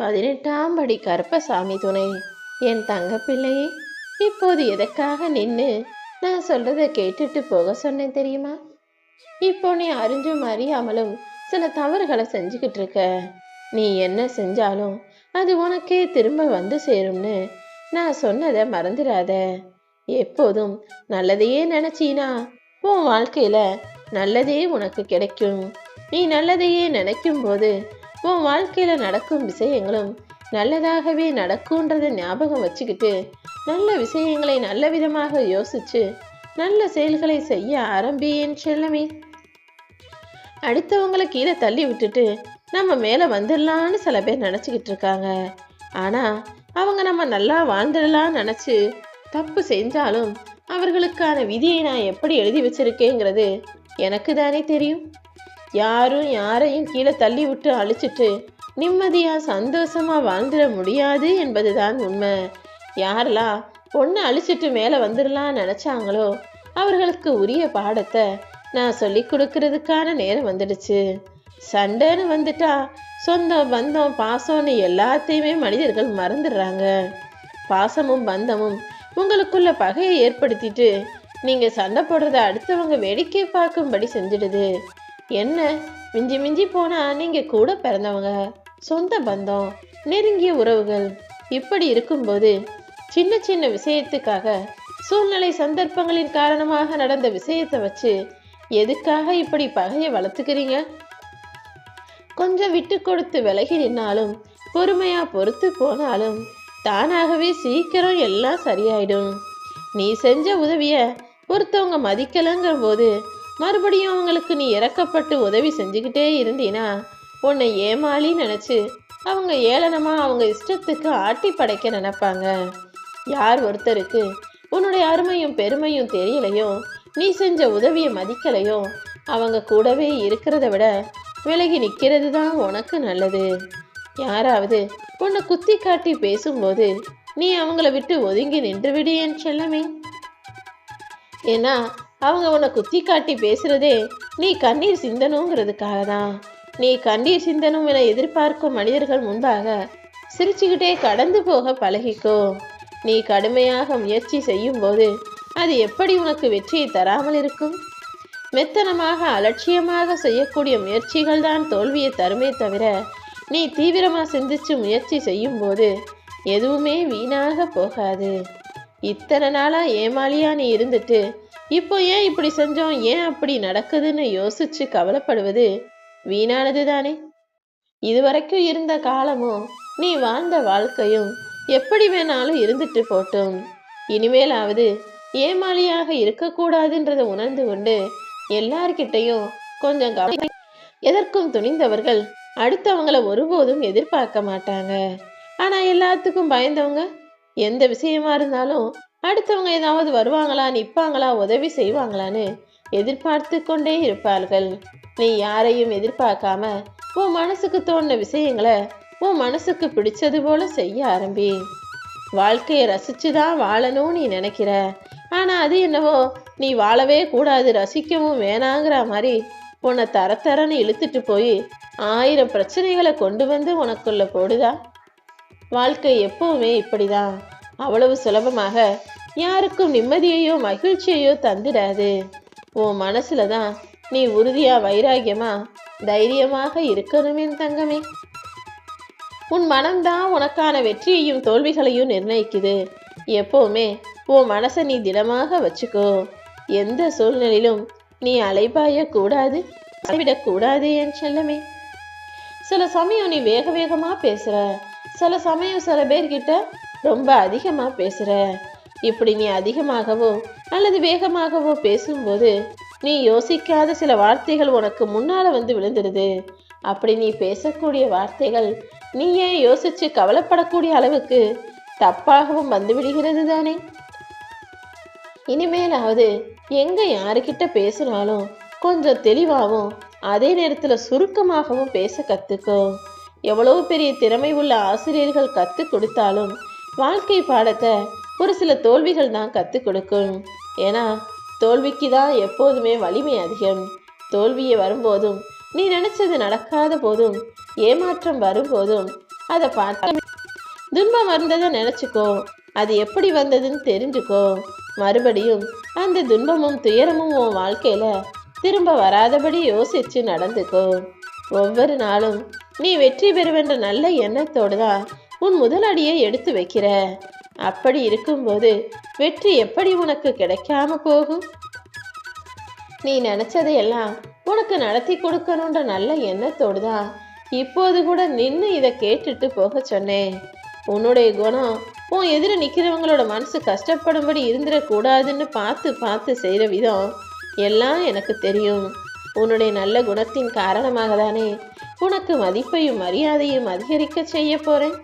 பதினெட்டாம் படி கருப்பசாமி துணை. என் தங்க பிள்ளையே இப்போது எதற்காக நின்று நான் சொல்றதை கேட்டுட்டு போக சொன்னேன் தெரியுமா? இப்போ நீ அறிஞ்சும் அறியாமலும் சில தவறுகளை செஞ்சுக்கிட்டு இருக்க. நீ என்ன செஞ்சாலும் அது உனக்கே திரும்ப வந்து சேரும்னு நான் சொன்னதை மறந்துடாத. எப்போதும் நல்லதையே நினைச்சீனா? உன் வாழ்க்கையில நல்லதே உனக்கு கிடைக்கும். நீ நல்லதையே நினைக்கும் போது உன் வாழ்க்கையில நடக்கும் விஷயங்களும் நல்லதாகவே நடக்கும்ன்றதை ஞாபகம் வச்சுக்கிட்டு நல்ல விஷயங்களை நல்ல விதமாக யோசிச்சு நல்ல செயல்களை செய்ய ஆரம்பி என் செல்லமே. அடுத்தவங்களை கீழே தள்ளி விட்டுட்டு நம்ம மேலே வந்துடலான்னு சில பேர் நினச்சிக்கிட்டு இருக்காங்க. ஆனால் அவங்க நம்ம நல்லா வாழ்ந்துடலாம்னு நினச்சி தப்பு செஞ்சாலும் அவர்களுக்கான விதியை நான் எப்படி எழுதி வச்சிருக்கேங்கிறது எனக்கு தானே தெரியும். யாரும் யாரையும் கீழே தள்ளி விட்டு அழிச்சிட்டு நிம்மதியா சந்தோஷமா வாழ்ந்துட முடியாது என்பதுதான் உண்மை. யாரெல்லாம் பொண்ணை அழிச்சிட்டு மேலே வந்துடலாம் நினச்சாங்களோ அவர்களுக்கு உரிய பாடத்தை நான் சொல்லி கொடுக்கறதுக்கான நேரம் வந்துடுச்சு. சண்டைன்னு வந்துட்டா சொந்தம் பந்தம் பாசம்னு எல்லாத்தையுமே மனிதர்கள் மறந்துடுறாங்க. பாசமும் பந்தமும் உங்களுக்குள்ள பகையை ஏற்படுத்திட்டு நீங்கள் சண்டை போடுறத அடுத்தவங்க வேடிக்கை பார்க்கும்படி செஞ்சிடுது. என்ன? மிஞ்சி மிஞ்சி போனா நீங்க கூட பிறந்தவங்க சொந்த பந்தம் நெருங்கிய உறவுகள் இப்படி இருக்கும்போது சின்ன சின்ன விஷயத்துக்காக சூழ்நிலை சந்தர்ப்பங்களின் காரணமாக நடந்த விஷயத்தை வச்சு எதுக்காக இப்படி பகையை வளர்த்துக்கிறீங்க? கொஞ்சம் விட்டு கொடுத்து விலகி நின்னாலும் பொறுமையா பொறுத்து போனாலும் தானாகவே சீக்கிரம் எல்லாம் சரியாயிடும். நீ செஞ்ச உதவிய ஒருத்தவங்க மதிக்கலங்கிற போது மறுபடியும் அவங்களுக்கு நீ இறக்கப்பட்டு உதவி செஞ்சுக்கிட்டே இருந்தீனா உன்னை ஏமாளி நினச்சி அவங்க ஏளனமாக அவங்க இஷ்டத்துக்கு ஆட்டி படைக்க நினைப்பாங்க. யார் ஒருத்தருக்கு உன்னுடைய அருமையும் பெருமையும் தெரியலையோ நீ செஞ்ச உதவியை மதிக்கலையோ அவங்க கூடவே இருக்கிறத விட விலகி நிற்கிறது தான் உனக்கு நல்லது. யாராவது உன்னை குத்தி காட்டி பேசும்போது நீ அவங்கள விட்டு ஒதுங்கி நின்று விடு என் செல்லமே. ஏன்னா அவங்க உன்னை குத்தி காட்டி பேசுறதே நீ கண்ணீர் சிந்தனுங்கிறதுக்காக தான் நீ கண்ணீர் சிந்தனும் என எதிர்பார்க்கும் மனிதர்கள் முன்பாக சிரிச்சுக்கிட்டே கடந்து போக பழகிக்கோ. நீ கடுமையாக முயற்சி செய்யும் போது அது எப்படி உனக்கு வெற்றியை தராமல் இருக்கும்? மெத்தனமாக அலட்சியமாக செய்யக்கூடிய முயற்சிகள் தான் தோல்வியை தருமே தவிர நீ தீவிரமாக சிந்திச்சு முயற்சி செய்யும் போது எதுவுமே வீணாக போகாது. இத்தனை நாளாக ஏமாளியாக நீ இருந்துட்டு இப்போ ஏன் இப்படி செஞ்சோம்? ஏன் அப்படி நடக்குதுன்னு யோசிச்சு கவலைப்படுவது வீணானது தானே இதுவரைக்கும் இருந்த காலமும் நீ வாழ்ந்த வாழ்க்கையும் எப்படி வேணாலும் இருந்துட்டு போட்டும். இனிமேலாவது ஏமாளியாக இருக்கக்கூடாதுன்றதை உணர்ந்து கொண்டு எல்லார்கிட்டையும் கொஞ்சம் கவனி எதற்கும் துணிந்தவர்கள் அடுத்தவங்கள ஒருபோதும் எதிர்பார்க்க மாட்டாங்க. ஆனா எல்லாத்துக்கும் பயந்தவங்க எந்த விஷயமா இருந்தாலும் அடுத்தவங்க ஏதாவது வருவாங்களா நிற்பாங்களா உதவி செய்வாங்களான்னு எதிர்பார்த்து கொண்டே இருப்பார்கள். நீ யாரையும் எதிர்பார்க்காம உன் மனசுக்கு தோணுன விஷயங்களை உன் மனசுக்கு பிடிச்சது போல செய்ய ஆரம்பி. வாழ்க்கையை ரசிச்சுதான் வாழணும்னு நீ நினைக்கிற. ஆனால் அது என்னவோ நீ வாழவே கூடாது ரசிக்கவும் வேணாங்கிற மாதிரி உன்னை தர தரன்னு இழுத்துட்டு போய் ஆயிரம் பிரச்சனைகளை கொண்டு வந்து உனக்குள்ள போடுதா? வாழ்க்கை எப்பவுமே இப்படிதான். அவ்வளவு சுலபமாக யாருக்கும் நிம்மதியையோ மகிழ்ச்சியையோ தந்துடாது. உன் மனசுல தான் நீ உறுதியா வைராகியமா தைரியமாக இருக்கணுமே தங்கமே. உன் மனம்தான் உனக்கான வெற்றியையும் தோல்விகளையும் நிர்ணயிக்குது. எப்போவுமே உன் மனசை நீ திடமாக வச்சுக்கோ. எந்த சூழ்நிலையிலும் நீ அலைபாய கூடாது விடக்கூடாது என் செல்லமே. சில சமயம் நீ வேக வேகமா பேசுற. சில சமயம் சில பேர்கிட்ட ரொம்ப அதிகமா பேசுற. இப்படி நீ அதிகமாகவோ அல்லது வேகமாகவோ பேசும்போது நீ யோசிக்காத சில வார்த்தைகள் உனக்கு முன்னால வந்து விழுந்துடுது அப்படி நீ பேசக்கூடிய வார்த்தைகள் நீயே யோசிச்சு கவலைப்படக்கூடிய அளவுக்கு தப்பாகவும் வந்து விடுகிறது தானே. இனிமேலாவது எங்க யாருக்கிட்ட பேசினாலும் கொஞ்சம் தெளிவாகவும் அதே நேரத்தில் சுருக்கமாகவும் பேச கத்துக்கோ. எவ்வளவு பெரிய திறமை உள்ள ஆசிரியர்கள் கத்து கொடுத்தாலும் வாழ்க்கை பாடத்தை ஒரு சில தோல்விகள் தான் கற்றுக் கொடுக்கும். ஏன்னா தோல்விக்கு தான் எப்போதுமே வலிமை அதிகம். தோல்வியை வரும்போதும் நீ நினைச்சது நடக்காத போதும் ஏமாற்றம் வரும்போதும் அதை பார்த்து துன்பம் வந்ததை நினச்சிக்கோ. அது எப்படி வந்ததுன்னு தெரிஞ்சுக்கோ. மறுபடியும் அந்த துன்பமும் துயரமும் உன் வாழ்க்கையில திரும்ப வராதபடி யோசிச்சு நடந்துக்கோ. ஒவ்வொரு நாளும் நீ வெற்றி பெறுவென்ற நல்ல எண்ணத்தோடு தான் உன் முதல் அடியை எடுத்து வைக்கிற. அப்படி இருக்கும்போது வெற்றி எப்படி உனக்கு கிடைக்காம போகும்? நீ நினைச்சதையெல்லாம் உனக்கு நடத்தி கொடுக்கணுன்ற நல்ல எண்ணத்தோடு தான் இப்போது கூட நின்று இதை கேட்டுட்டு போக சொன்னேன். உன்னுடைய குணம் உன் எதிர நிற்கிறவங்களோட மனசு கஷ்டப்படும்படி இருந்துடக்கூடாதுன்னு பார்த்து பார்த்து செய்கிற விதம் எல்லாம் எனக்கு தெரியும். உன்னுடைய நல்ல குணத்தின் காரணமாக தானே உனக்கு மதிப்பையும் மரியாதையும் அதிகரிக்க செய்ய போறேன்?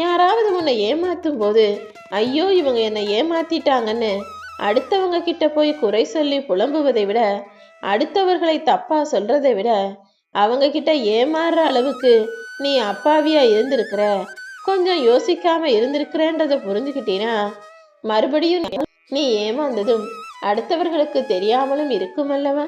யாராவது உன்னை ஏமாற்றும் போது ஐயோ இவங்க என்னை ஏமாத்திட்டாங்கன்னு அடுத்தவங்க கிட்ட போய் குறை சொல்லி புலம்புவதை விட அடுத்தவர்களை தப்பா சொல்றதை விட அவங்க கிட்ட ஏமாறுற அளவுக்கு நீ அப்பாவியா இருந்திருக்கிற கொஞ்சம் யோசிக்காம இருந்திருக்கிறேன்றத புரிஞ்சுக்கிட்டீனா மறுபடியும் நீ ஏமாந்ததும் அடுத்தவர்களுக்கு தெரியாமலும் இருக்குமல்லவா?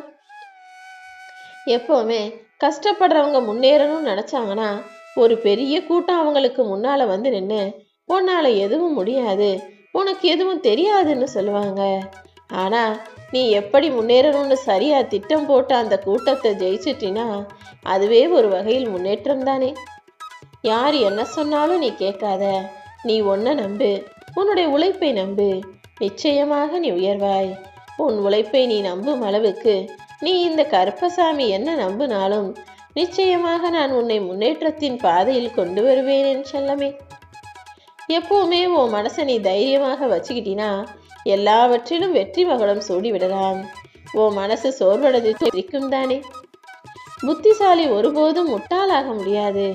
எப்பவுமே கஷ்டப்படுறவங்க முன்னேறணும்னு நினச்சாங்கன்னா ஒரு பெரிய கூட்டம் அவங்களுக்கு முன்னால வந்து நின்று உன்னால எதுவும் முடியாது உனக்கு எதுவும் தெரியாதுன்னு சொல்லுவாங்க. ஆனா நீ எப்படி முன்னேறணும்னு சரியா திட்டம் போட்டு அந்த கூட்டத்தை ஜெயிச்சிட்டினா அதுவே ஒரு வகையில் முன்னேற்றம் தானே. யார் என்ன சொன்னாலும் நீ கேட்காத. நீ ஒன்ன நம்பு உன்னுடைய உழைப்பை நம்பு. நிச்சயமாக நீ உயர்வாய். உன் உழைப்பை நீ நம்பும் அளவுக்கு நீ இந்த கருப்பசாமி என்ன நம்பினாலும் நிச்சயமாக நான் உன்னை முன்னேற்றத்தின் பாதையில் கொண்டு வருவேன் என் செல்லமே. எப்பவுமே உன் மனசை நீ தைரியமாக வச்சுக்கிட்டினா எல்லாவற்றிலும் வெற்றி மகளம் சூடி விடலாம் உன் மனசு சோர்வடைஞ்சு இருக்கும் தானே. புத்திசாலி ஒருபோதும் முட்டாளாக முடியாது.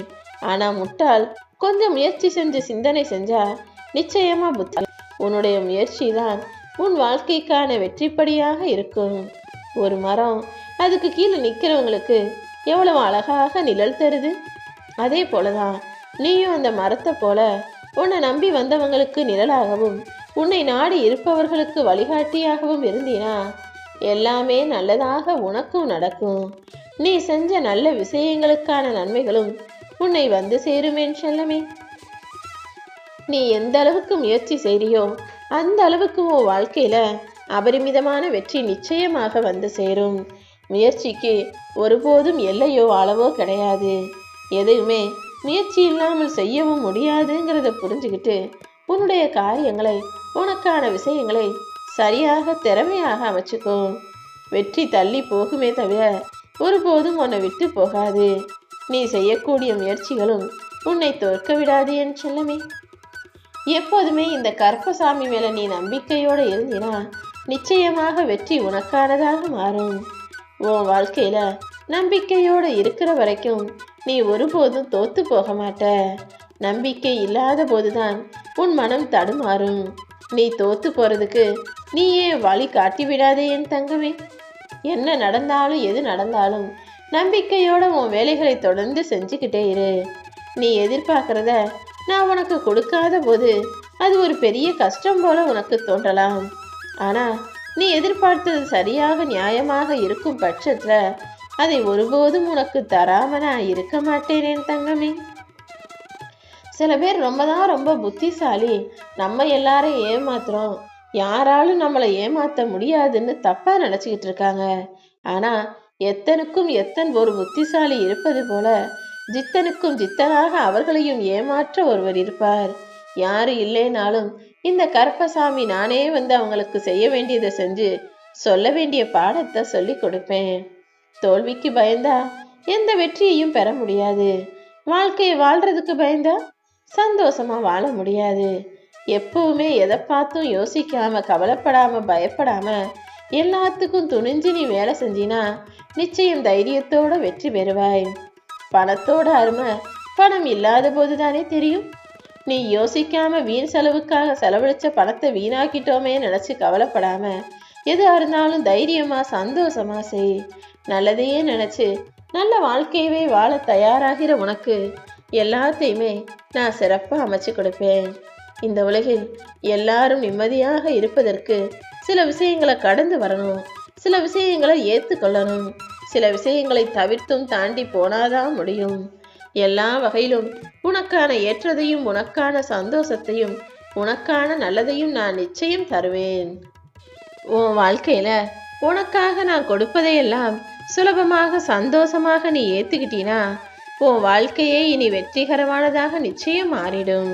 ஆனா முட்டாள் கொஞ்சம் முயற்சி செஞ்சு சிந்தனை செஞ்சா நிச்சயமா புத்தி உன்னுடைய முயற்சி தான் உன் வாழ்க்கைக்கான வெற்றிப்படியாக இருக்கும். ஒரு மரம் அதுக்கு கீழே நிற்கிறவங்களுக்கு எவ்வளவு அழகாக நிழல் தருது? அதே போலதான் நீயும் அந்த மரத்தை போல உன்னை நம்பி வந்தவங்களுக்கு நிழலாகவும் உன்னை நாடி இருப்பவர்களுக்கு வழிகாட்டியாகவும் இருந்தீனா எல்லாமே நல்லதாக உனக்கும் நடக்கும். நீ செஞ்ச நல்ல விஷயங்களுக்கான நன்மைகளும் உன்னை வந்து சேருமேன் செல்லமே. நீ எந்த அளவுக்கு முயற்சி செய்றியோ அந்த அளவுக்கு உன் வாழ்க்கையில அபரிமிதமான வெற்றி நிச்சயமாக வந்து சேரும். முயற்சிக்கு ஒருபோதும் எல்லையோ அளவோ கிடையாது. எதையுமே முயற்சி இல்லாமல் செய்யவும் முடியாதுங்கிறத புரிஞ்சுக்கிட்டு உன்னுடைய காரியங்களை உனக்கான விஷயங்களை சரியாக திறமையாக அமைச்சுக்கோ. வெற்றி தள்ளி போகுமே தவிர ஒருபோதும் உன்னை விட்டு போகாது. நீ செய்யக்கூடிய முயற்சிகளும் உன்னை தோற்க விடாது என் செல்லமே. எப்போதுமே இந்த கருப்பசாமி மேல நீ நம்பிக்கையோடு இருந்தினா நிச்சயமாக வெற்றி உனக்கானதாக மாறும். உன் வாழ்க்கையில நம்பிக்கையோட இருக்கிற வரைக்கும் நீ ஒருபோதும் தோத்து போக மாட்ட. நம்பிக்கை இல்லாத போதுதான் உன் மனம் தடுமாறும். நீ தோத்து போறதுக்கு நீயே வழி காட்டி விடாதே என் தங்கமே. என்ன நடந்தாலும் எது நடந்தாலும் நம்பிக்கையோட உன் வேலைகளை தொடர்ந்து செஞ்சுக்கிட்டே இரு. நீ எதிர்பார்க்கறத நான் உனக்கு கொடுக்காத போது அது ஒரு பெரிய கஷ்டம் போல உனக்கு தோன்றலாம். ஆனா நீ எதிர்பார்த்தது சரியாக நியாயமாக இருக்கும் பட்சத்துல அதை ஒருபோதும் உனக்கு தராம நான் இருக்க மாட்டேன் தங்கமே. சில பேர் ரொம்ப தான் ரொம்ப புத்திசாலி. நம்ம எல்லாரையும் ஏமாத்துறோம். யாராலும் நம்மளை ஏமாத்த முடியாதுன்னு தப்பா நினைச்சுக்கிட்டு இருக்காங்க. ஆனா எத்தனுக்கும் எத்தன் ஒரு புத்திசாலி இருப்பது போல ஜித்தனுக்கும் ஜித்தனாக அவர்களையும் ஏமாற்ற ஒருவர் இருப்பார். யாரு இல்லைனாலும் இந்த கருப்பசாமி நானே வந்து அவங்களுக்கு செய்ய வேண்டியதை செஞ்சு சொல்ல வேண்டிய பாடத்தை சொல்லி கொடுப்பேன். தோல்விக்கு பயந்தா எந்த வெற்றியையும் பெற முடியாது. வாழ்க்கையை வாழ்றதுக்கு பயந்தா சந்தோஷமா வாழ முடியாது. எப்பவுமே எதை பார்த்தும் யோசிக்காம கவலைப்படாம பயப்படாம எல்லாத்துக்கும் துணிஞ்சு நீ வேலை செஞ்சினா நிச்சயம் தைரியத்தோட வெற்றி பெறுவாய். பணத்தோட அருமை பணம் இல்லாத போதுதானே தெரியும்? நீ யோசிக்காம வீண் செலவுக்காக செலவழிச்ச பணத்தை வீணாக்கிட்டோமே நினைச்சு கவலைப்படாம எதாக இருந்தாலும் தைரியமா சந்தோஷமா செய். நல்லதையே நினைச்சு நல்ல வாழ்க்கையவே வாழ தயாராகிற உனக்கு எல்லாத்தையுமே நான் சிறப்பாக அமைச்சு கொடுப்பேன். இந்த உலகில் எல்லாரும் நிம்மதியாக இருப்பதற்கு சில விஷயங்களை கடந்து வரணும். சில விஷயங்களை ஏற்றுக்கொள்ளணும் சில விஷயங்களை தவிர்த்தும் தாண்டி போனாதான் முடியும். எல்லா வகையிலும் உனக்கான ஏற்றதையும் உனக்கான சந்தோஷத்தையும் உனக்கான நல்லதையும் நான் நிச்சயம் தருவேன். உன் வாழ்க்கையில உனக்காக நான் கொடுப்பதையெல்லாம் சுலபமாக சந்தோஷமாக நீ ஏத்துக்கிட்டீனா உன் வாழ்க்கையே இனி வெற்றிகரமானதாக நிச்சயம் மாறிடும்.